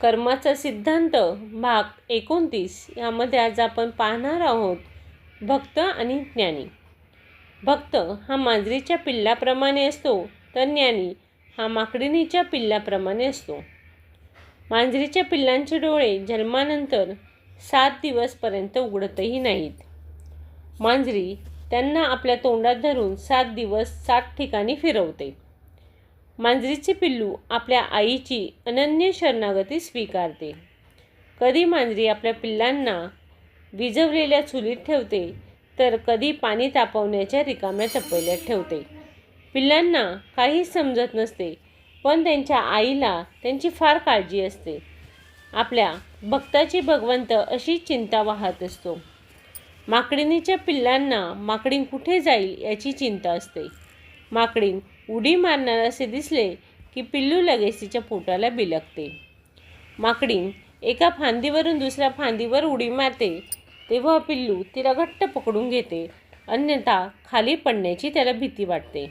कर्माचा सिद्धांत भाग एकोणतीस यामध्ये आज आपण पाहणार आहोत भक्त आणि ज्ञानी. भक्त हा मांजरीच्या पिल्लाप्रमाणे असतो तर ज्ञानी हा माकडिनीच्या पिल्लाप्रमाणे असतो. मांजरीच्या पिल्लांचे डोळे जन्मानंतर सात दिवसपर्यंत उघडतही नाहीत. मांजरी त्यांना आपल्या तोंडात धरून सात दिवस सात ठिकाणी फिरवते. मांजरीचे पिल्लू आपल्या आईची अनन्य शरणागती स्वीकारते. कधी मांजरी आपल्या पिल्लांना विजवलेल्या चुलीत ठेवते तर कधी पाणी तापवण्याच्या रिकाम्या चपल्यात ठेवते. पिल्लांना काहीच समजत नसते पण त्यांच्या आईला त्यांची फार काळजी असते. आपल्या भक्ताची भगवंत अशी चिंता वाहत असतो. माकडिनीच्या पिल्लांना माकडीन कुठे जाईल याची चिंता असते. माकडीन उडी मारणार असे दिसले की पिल्लू लगेच तिच्या पोटाला बिलगते. माकडीण एका फांदीवरून दुसऱ्या फांदीवर उडी मारते. तेव्हा पिल्लू तिला घट्ट पकडून घेते. अन्यथा खाली पडण्याची त्याला भीती वाटते.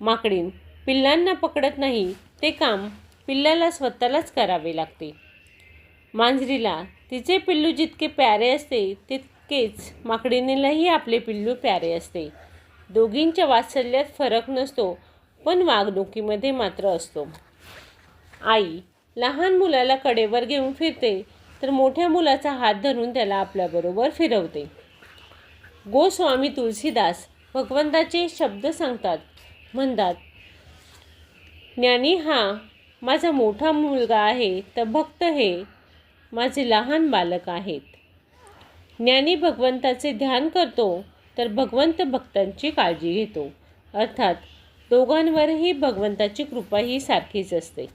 माकडीण पिल्लांना पकडत नाही ते काम पिल्लाला स्वतःलाच करावे लागते. मांजरीला तिचे पिल्लू जितके प्यारे असते तितकेच माकडीनेलाही आपले पिल्लू प्यारे असते. दोघींच्या वात्सल्यात फरक नसतो पण वागणुकीमध्ये मात्र असतो. आई लहान मुलाला कडेवर घेऊन फिरते तर मोठ्या मुलाचा हात धरून त्याला आपल्याबरोबर फिरवते. गोस्वामी तुलसीदास भगवंताचे शब्द सांगतात. म्हणतात ज्ञानी हा माझा मोठा मुलगा आहे तर भक्त हे माझे लहान बालक आहेत. ज्ञानी भगवंताचे ध्यान करतो तर भगवंत भक्तांची काळजी घेतो. अर्थात दोघांवरही भगवंताची कृपा ही सारखीच असते.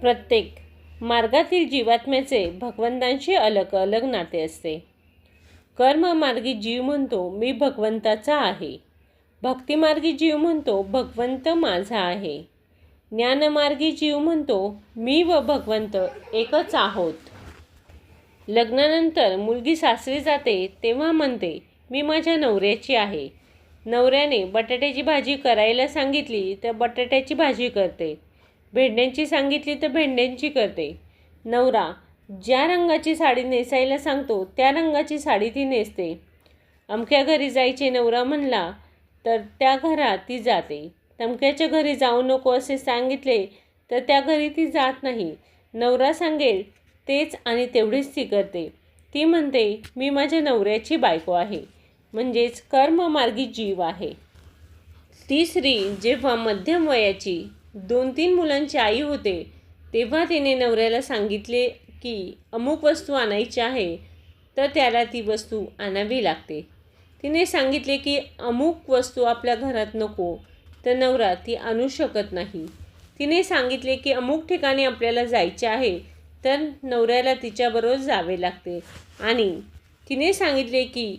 प्रत्येक मार्गातील जीवात्म्याचे भगवंतांशी अलग अलग नाते असते. कर्ममार्गी जीव म्हणतो मी भगवंताचा आहे. भक्तिमार्गी जीव म्हणतो भगवंत माझा आहे. ज्ञानमार्गी जीव म्हणतो मी व भगवंत एकच आहोत. लग्नानंतर मुलगी सासरी जाते तेव्हा म्हणते मी माझ्या नवऱ्याची आहे. नवऱ्याने बटाट्याची भाजी करायला सांगितली तर बटाट्याची भाजी करते. भेंड्यांची सांगितली तर भेंड्यांची करते. नवरा ज्या रंगाची साडी नेसायला सांगतो त्या रंगाची साडी ती नेसते. अमक्या घरी जायचे नवरा म्हणला तर त्या घरात ती जाते. तमक्याच्या घरी जाऊ नको असे सांगितले तर त्या घरी ती जात नाही. नवरा सांगेल तेच आणि तेवढीच ती करते. ती म्हणते मी माझ्या नवऱ्याची बायको आहे. म्हणजेच कर्ममार्गी जीव आहे. ती स्त्री जेव्हा मध्यम वयाची दोन तीन मुलांची आई होते तेव्हा तिने नवऱ्याला सांगितले की अमुक वस्तू आणायची आहे तर त्याला ती वस्तू आणावी लागते. तिने सांगितले की अमुक वस्तू आपल्या घरात नको तर नवरा ती आणू शकत नाही. तिने सांगितले की अमुक ठिकाणी आपल्याला जायचे आहे तर नवऱ्याला तिच्याबरोबर जावे लागते. आणि तिने सांगितले की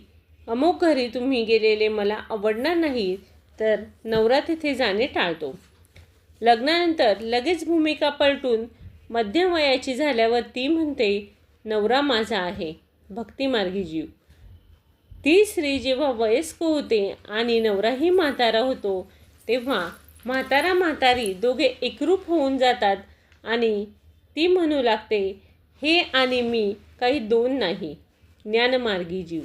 अमुक घरी तुम्ही गेलेले मला आवडणार नाही तर नवरा तिथे जाणे टाळतो. लग्नानंतर लगेच भूमिका पलटून मध्यम वयाची झाल्यावर ती म्हणते नवरा माझा आहे भक्तिमार्गी जीव. ती स्त्री जेव्हा वयस्क होते आणि नवराही म्हातारा होतो तेव्हा म्हातारा म्हातारी दोघे एकरूप होऊन जातात आणि ती म्हणू लागते हे आणि मी काही दोन नाही ज्ञानमार्गी जीव.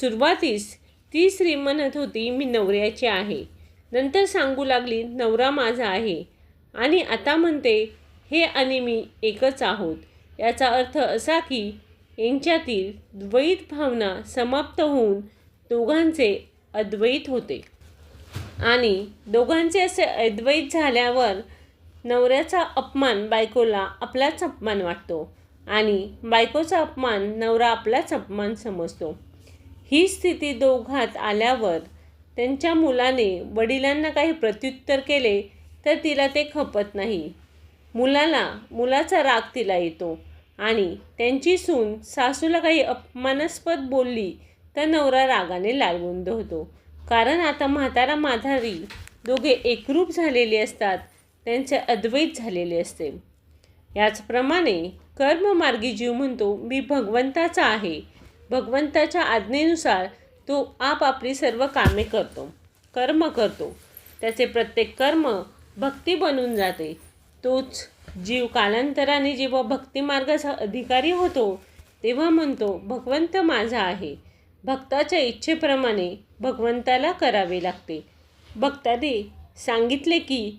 सुरुवातीस ती श्री म्हणत होती मी नवऱ्याची आहे. नंतर सांगू लागली नवरा माझा आहे. आणि आता म्हणते हे आणि मी एकच आहोत. याचा अर्थ असा की यांच्यातील द्वैत भावना समाप्त होऊन दोघांचे अद्वैत होते. आणि दोघांचे असे अद्वैत झाल्यावर नवऱ्याचा अपमान बायकोला आपलाच अपमान वाटतो आणि बायकोचा अपमान नवरा आपलाच अपमान समजतो. ही स्थिती दोघात आल्यावर त्यांच्या मुलाने वडिलांना काही प्रत्युत्तर केले तर तिला ते खपत नाही. मुलाला मुलाचा राग तिला येतो आणि त्यांची सून सासूला काही अपमानास्पद बोलली तर नवरा रागाने लालबुंद होतो. कारण आता म्हातारा माधारी दोघे एकरूप झालेले असतात त्यांचे अद्वैत झालेले असते. याचप्रमाणे कर्ममार्गी जीव म्हणतो मी भगवंताचा आहे भगवंताच्या आज्ञेनुसार तो आपापली सर्व कामे करतो कर्म करतो. त्याचे प्रत्येक कर्म भक्ती बनून जाते. तोच जीव कालांतराने जेव्हा भक्तिमार्गाचा अधिकारी होतो तेव्हा म्हणतो भगवंत माझा आहे. भक्ताच्या इच्छेप्रमाणे भगवंताला करावे लागते. भक्ताने सांगितले की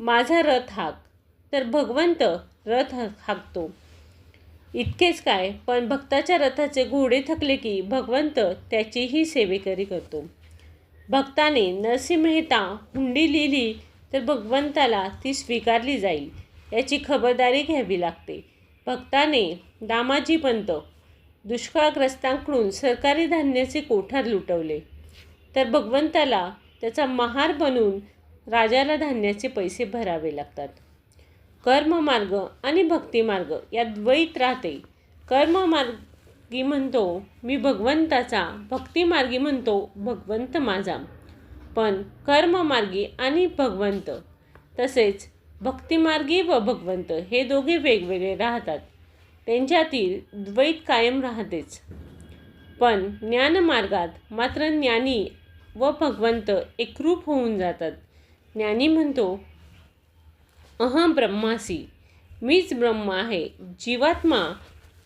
माझा रथ हाक. तर भगवंत रथ हा- हाकतो. इतकेच काय पण भक्ताच्या रथाचे घोडे थकले की भगवंत त्याचीही सेवेकरी करतो. भक्ताने नरसिंह मेहता हुंडी लिहिली तर भगवंताला ती स्वीकारली जाईल याची खबरदारी घ्यावी लागते. भक्ताने दामाजी पंत दुष्काळग्रस्तांकडून सरकारी धान्याचे कोठार लुटवले. तर भगवंताला त्याचा महार बनून राजाला धान्याचे पैसे भरावे लागतात. कर्ममार्ग आणि भक्तिमार्ग या द्वैत राहते. कर्ममार्गी म्हणतो मी भगवंताचा भक्तिमार्गी म्हणतो भगवंत माझा. पण कर्ममार्गी आणि भगवंत तसेच भक्तिमार्गी व भगवंत हे दोघे वेगवेगळे राहतात. त्यांच्यातील द्वैत कायम राहतेच. पण ज्ञानमार्गात मात्र ज्ञानी व भगवंत एकरूप होऊन जातात. ज्ञानी म्हणतो अहम ब्रह्मासी. मीच ब्रह्म आहे जीवात्मा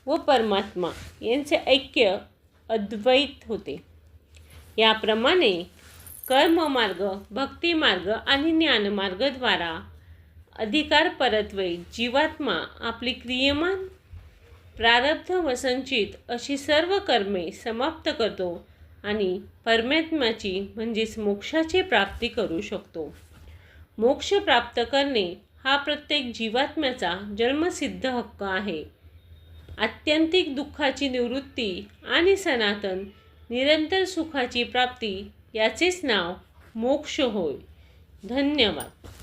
व परमात्मा यांचे ऐक्य अद्वैत होते. याप्रमाणे कर्ममार्ग भक्तिमार्ग आणि ज्ञानमार्गद्वारा अधिकार परत्वे जीवात्मा आपली क्रियमान प्रारब्ध व संचित अशी सर्व कर्मे समाप्त करतो आणि परमात्म्याची म्हणजेच मोक्षाची प्राप्ती करू शकतो. मोक्ष प्राप्त करणे हा प्रत्येक जीवात्म्याचा जन्मसिद्ध हक्क आहे. आत्यंतिक दुःखाची निवृत्ती आणि सनातन निरंतर सुखाची प्राप्ती याचेच नाव मोक्ष होय. धन्यवाद.